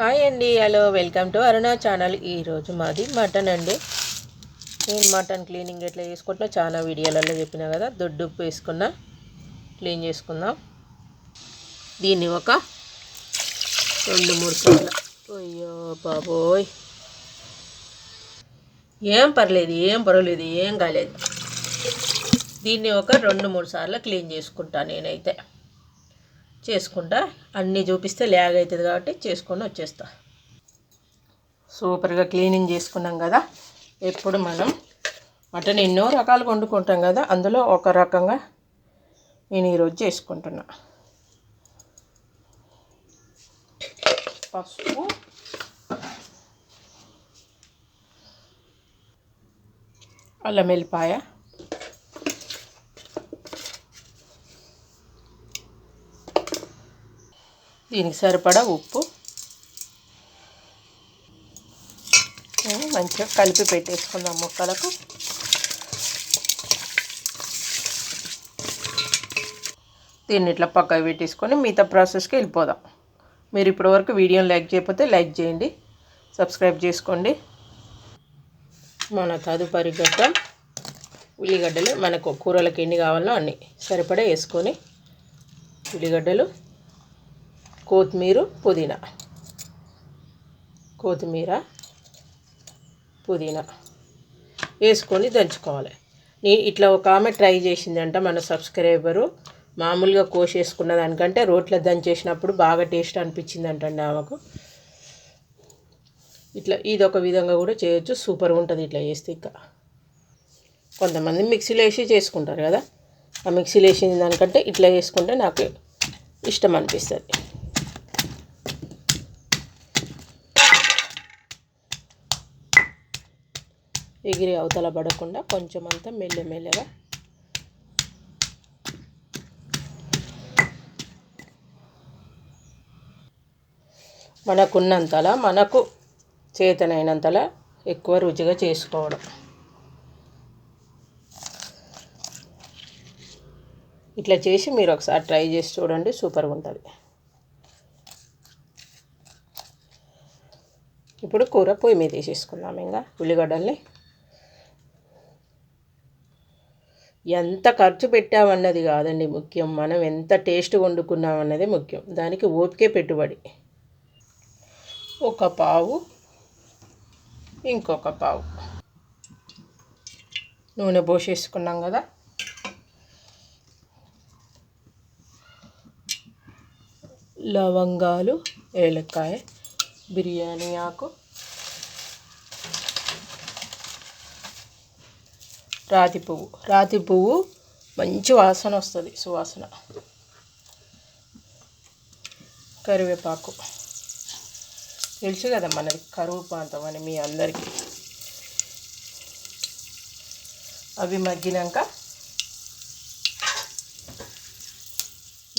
Hi అండి hello welcome to Aruna channel ఈరోజు మాది మటన్ అండి. నేను మటన్ క్లీనింగ్ ఎట్లా చేసుకుంటున్నా చాలా వీడియోలలో చెప్పినా కదా దొడ్డు ఉప్పు వేసుకున్నా క్లీన్ చేసుకుందాం. దీన్ని ఒక రెండు మూడు సార్లు. అయ్యో బాబోయ్. ఏం పర్లేదు ఏం పర్వాలేదు ఏం కాలేదు. దీన్ని ఒక రెండు మూడు సార్లు క్లీన్ చేసుకుంటా నేనైతే. చేసుకుంటా. అన్నీ చూపిస్తే ల్యాగ్ అవుతుంది కాబట్టి చేసుకొని వచ్చేస్తా. సూపర్గా క్లీనింగ్ చేసుకున్నాం కదా. ఎప్పుడు మనం మటన్ ఎన్నో రకాలుగా వండుకుంటాం కదా. అందులో ఒక రకంగా నేను ఈరోజు చేసుకుంటున్నా. పసుపు. అల్లం వెల్లిపాయ. దీనికి సరిపడా ఉప్పు. మంచిగా కలిపి పెట్టేసుకుందాం ముక్కలకు. దీన్ని ఇట్లా పక్కకు పెట్టేసుకొని మిగతా ప్రాసెస్కి వెళ్ళిపోదాం. మీరు ఇప్పటివరకు వీడియోని లైక్ చేయకపోతే లైక్ చేయండి సబ్స్క్రైబ్ చేసుకోండి. మన తదుపరి గడ్డ ఉల్లిగడ్డలు మనకు కూరలకు ఎన్ని కావాలో అన్ని సరిపడా వేసుకొని ఉల్లిగడ్డలు కొత్తిమీర పుదీనా. కొత్తిమీర పుదీనా. వేసుకొని దంచుకోవాలి. నేను ఇట్లా ఒక ఆమె ట్రై చేసిందంట మన సబ్స్క్రైబరు. మామూలుగా కోసేసుకున్న దానికంటే రోట్లో దంచేసినప్పుడు బాగా టేస్ట్ అనిపించిందంటండి ఆమెకు. ఇట్లా ఇది ఒక విధంగా కూడా చేయొచ్చు. సూపర్గా ఉంటుంది ఇట్లా చేస్తే ఇంకా. కొంతమంది మిక్సీలో వేసి చేసుకుంటారు కదా. ఆ మిక్సీలో వేసిన దానికంటే ఇట్లా చేసుకుంటే నాకు ఇష్టం అనిపిస్తుంది. ఎగిరి అవతల పడకుండా కొంచెం అంతా మెల్లమెల్లగా మనకున్నంతలా మనకు చేతనైనంతలా ఎక్కువ రుచిగా చేసుకోవడం. ఇట్లా చేసి మీరు ఒకసారి ట్రై చేసి చూడండి సూపర్గా ఉంటుంది. ఇప్పుడు కూర పొయ్యి మీద వేసేసుకుందాం ఇంకా ఉల్లిగడ్డల్ని. ఎంత ఖర్చు పెట్టామన్నది కాదండి ముఖ్యం. మనం ఎంత టేస్ట్ వండుకున్నాం అన్నది ముఖ్యం. దానికి ఓపికే పెట్టుబడి. ఒక పావు ఇంకొక పావు. నూనె పోసేసుకున్నాం కదా. లవంగాలు ఏలక్కాయ బిర్యానీ ఆకు రాతి పువ్వు. రాతి పువ్వు మంచి వాసన వస్తుంది సువాసన. కరివేపాకు. తెలుసు కదా మనది కరువు ప్రాంతం అని మీ అందరికీ. అవి మగ్గినాక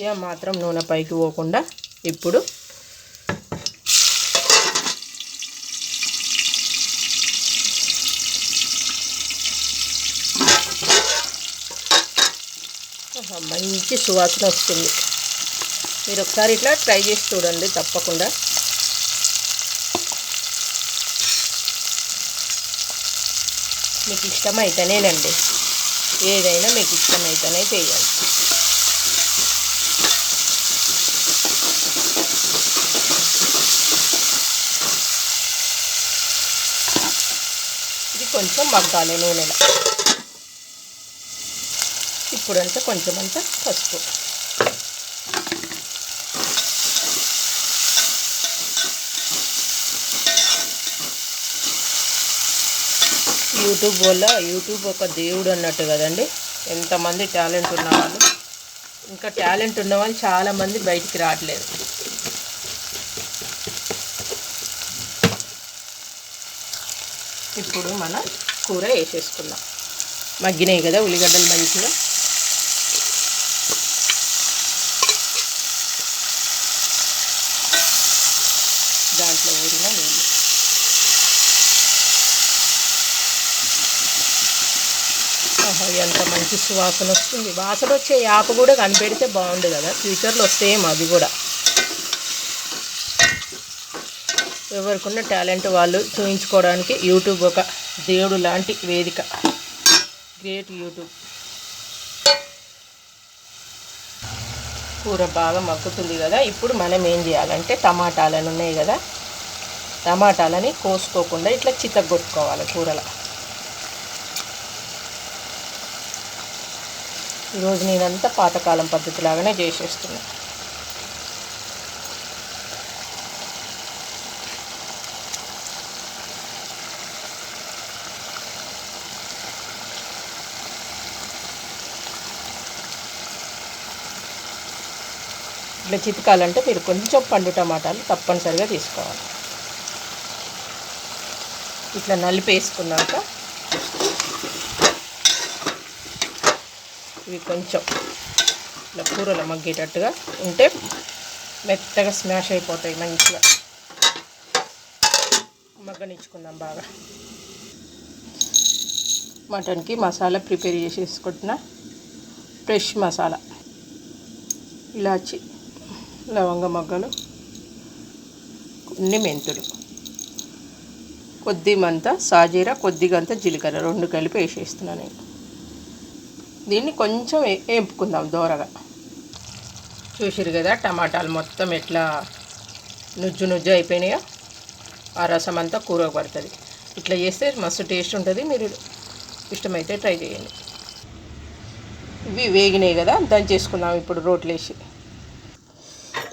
ఏ మాత్రం నూనె పైకి పోకుండా ఇప్పుడు మంచి సువాసన వస్తుంది. మీరు ఒకసారి ఇట్లా ట్రై చేసి చూడండి తప్పకుండా. మీకు ఇష్టమైతేనేనండి ఏదైనా మీకు ఇష్టమైతేనే చేయాలి. ఇది కొంచెం మగ్గాలి నూనెలో. ఇప్పుడంతా కొంచెం అంతా పసుపు. యూట్యూబ్ వల్ల యూట్యూబ్ ఒక దేవుడు అన్నట్టు కదండి. ఎంతమంది టాలెంట్ ఉన్నవాళ్ళు ఇంకా టాలెంట్ ఉన్నవాళ్ళు చాలామంది బయటికి రావట్లేదు. ఇప్పుడు మన కూర వేసేసుకుందాం. మగ్గినాయి కదా ఉల్లిగడ్డలు మంచిగా. దాంట్లో ఊరిన నీళ్ళు ఎంత మంచి సువాసన వస్తుంది. వాసన వచ్చే యాప కూడా కనిపెడితే బాగుండు కదా. ఫ్యూచర్లో వస్తాయేమో అది కూడా. ఎవరికున్న టాలెంట్ వాళ్ళు చూపించుకోవడానికి యూట్యూబ్ ఒక దేవుడు లాంటి వేదిక. Great YouTube. కూర బాగా మగ్గుతుంది కదా. ఇప్పుడు మనం ఏం చేయాలంటే టమాటాలను ఉన్నాయి కదా. టమాటాలని కోసుకోకుండా ఇట్లా చితగొట్టుకోవాలి కూరలో. ఈరోజు నేనంతా పాతకాలం పద్ధతిలాగానే చేసేస్తున్నా. ఇట్లా చితకాలంటే మీరు కొంచెం పండు టమాటాలు తప్పనిసరిగా తీసుకోవాలి. ఇట్లా నలిపేసుకున్నాక ఇవి కొంచెం ఇట్లా కూరలో మగ్గేటట్టుగా ఉంటే మెత్తగా స్మాష్ అయిపోతాయి మంచిగా. మగ్గనిచ్చుకుందాం బాగా. మటన్కి మసాలా ప్రిపేర్ చేసేసుకుంటున్న. ఫ్రెష్ మసాలా. ఇలాచి లవంగ మొగ్గలు కొన్ని మెంతులు. కొద్దిమంత సాజీర కొద్దిగంత జీలకర్ర రెండు కలిపి వేసేస్తున్నాను నేను. దీన్ని కొంచెం వేపుకుందాం దోరగా. చూసిరు కదా టమాటాలు మొత్తం ఎట్లా నుజ్జు నుజ్జు అయిపోయినాయో? ఆ రసం అంతా కూరగా పడుతుంది. ఇట్లా చేస్తే మస్తు టేస్ట్ ఉంటుంది. మీరు ఇష్టమైతే ట్రై చేయండి. ఇవి వేగినాయి కదా దంచేసుకుందాం ఇప్పుడు రోట్లేసి.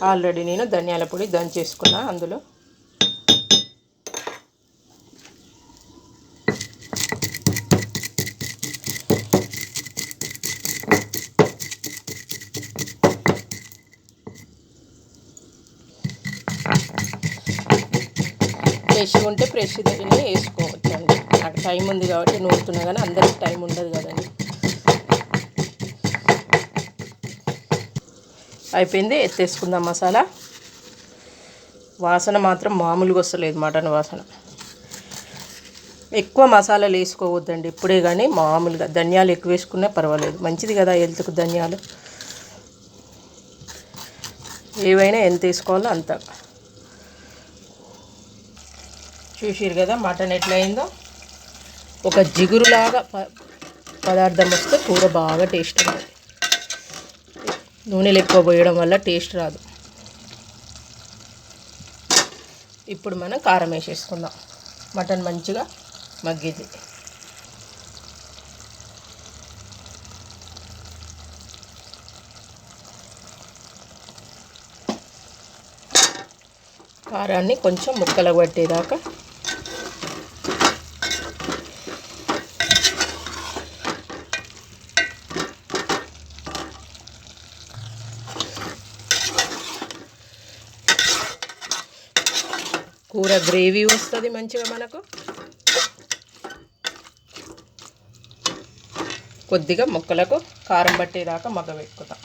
ఆల్రెడీ నేను ధనియాల పొడి దంచేసుకున్నా అందులో. ఫ్రెష్గా ఉంటే ఫ్రెష్ దగ్గరనే వేసుకోవచ్చు అండి నాకు టైం ఉంది కాబట్టి నూరుతున్నా కానీ అందరికి టైం ఉండదు కదండి. అయిపోయింది ఎత్తేసుకుందాం మసాలా. వాసన మాత్రం మామూలుగా వస్తలేదు మటన్ వాసన. ఎక్కువ మసాలాలు వేసుకోవద్దండి ఇప్పుడే కానీ మామూలుగా. ధనియాలు ఎక్కువ వేసుకున్నా పర్వాలేదు. మంచిది కదా హెల్త్కు ధనియాలు. ఏవైనా ఎంత వేసుకోవాలో అంత. చూసిరు కదా మటన్ ఎట్లయిందో. ఒక జిగురులాగా ప పదార్థం వస్తే కూర బాగా టేస్ట్ ఉంటుంది. నూనెలు ఎక్కువ పోయడం వల్ల టేస్ట్ రాదు. ఇప్పుడు మనం కారం వేసేసుకుందాం. మటన్ మంచిగా మగ్గిద్ది. కారాన్ని కొంచెం ముక్కలు పట్టేదాకా కూర గ్రేవీ వస్తుంది మంచిగా మనకు. కొద్దిగా ముక్కలకు కారం పట్టేదాకా మగ్గ పెట్టుకుందాం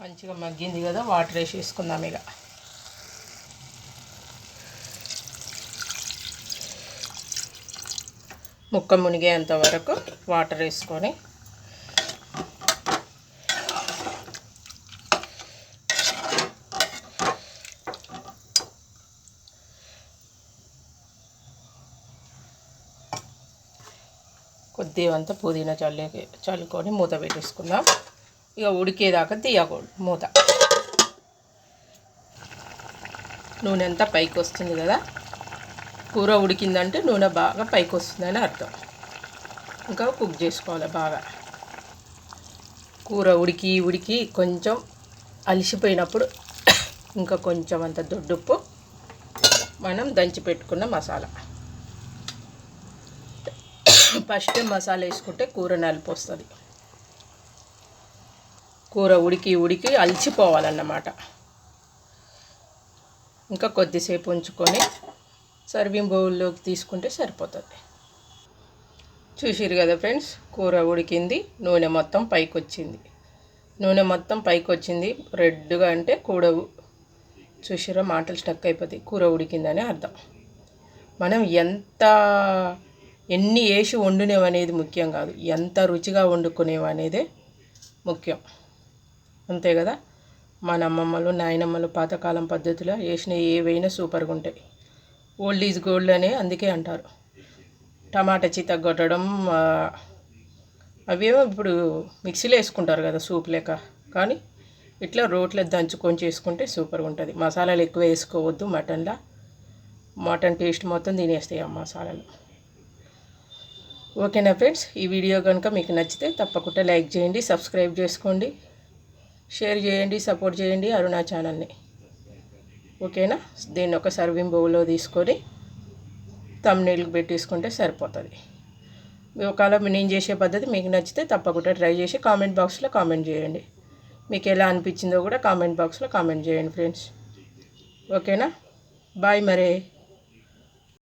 మంచిగా మగ్గింది కదా వాటర్ వేసేసుకుందాం ఇక. ముక్క మునిగేంత వరకు వాటర్ వేసుకొని కొద్దిగా పుదీనా చల్లి చల్లుకొని మూత పెట్టేసుకుందాం. ఇక ఉడికేదాకా తీయకూడదు మూత. నూనె అంతా పైకి వస్తుంది కదా. కూర ఉడికిందంటే నూనె బాగా పైకి వస్తుందని అర్థం. ఇంకా కుక్ చేసుకోవాలి బాగా. కూర ఉడికి ఉడికి కొంచెం అలిసిపోయినప్పుడు ఇంకా కొంచెం అంత దొడ్డుప్పు మనం దంచి పెట్టుకున్న మసాలా. ఫస్ట్ మసాలా వేసుకుంటే కూర నలిపి వస్తుంది. కూర ఉడికి ఉడికి అలిచిపోవాలన్నమాట. ఇంకా కొద్దిసేపు ఉంచుకొని సర్వింగ్ బౌల్లోకి తీసుకుంటే సరిపోతుంది. చూసిరు కదా ఫ్రెండ్స్ కూర ఉడికింది నూనె మొత్తం పైకి వచ్చింది నూనె మొత్తం పైకి వచ్చింది రెడ్గా అంటే కూర చూసిరా మాటలు స్టక్ అయిపోతాయి కూర ఉడికిందని అర్థం. మనం ఎంత ఎన్ని వేసి వండునేవనేది ముఖ్యం కాదు. ఎంత రుచిగా వండుకునేవనేదే ముఖ్యం. అంతే కదా? మన అమ్మమ్మలు నాయనమ్మలు పాతకాలం పద్ధతిలో వేసిన ఏవైనా సూపర్గా ఉంటాయి. ఓల్డ్ ఈజ్ గోల్డ్ అనే అందుకే అంటారు. టమాటా చిత కొట్టడం అవేమో ఇప్పుడు మిక్సీలో వేసుకుంటారు కదా సూప్ లెక్క. కానీ ఇట్లా రోట్లో దంచుకొని చేసుకుంటే సూపర్గా ఉంటుంది. మసాలాలు ఎక్కువ వేసుకోవద్దు మటన్లో. మటన్ టేస్ట్ మొత్తం తినేస్తాయి ఆ మసాలాలు. ఓకేనా ఫ్రెండ్స్? ఈ వీడియో కనుక మీకు నచ్చితే తప్పకుండా లైక్ చేయండి సబ్స్క్రైబ్ చేసుకోండి షేర్ చేయండి సపోర్ట్ చేయండి అరుణా ఛానల్ని. ఓకేనా? దీన్ని ఒక సర్వింగ్ బౌల్లో తీసుకొని తమ్నీళ్ళకి పెట్టేసుకుంటే సరిపోతుంది. ఒకవేళ నేను చేసే పద్ధతి మీకు నచ్చితే తప్పకుండా ట్రై చేసి కామెంట్ బాక్స్లో కామెంట్ చేయండి. మీకు ఎలా అనిపించిందో కూడా కామెంట్ బాక్స్లో కామెంట్ చేయండి ఫ్రెండ్స్. ఓకేనా? బాయ్ మరే.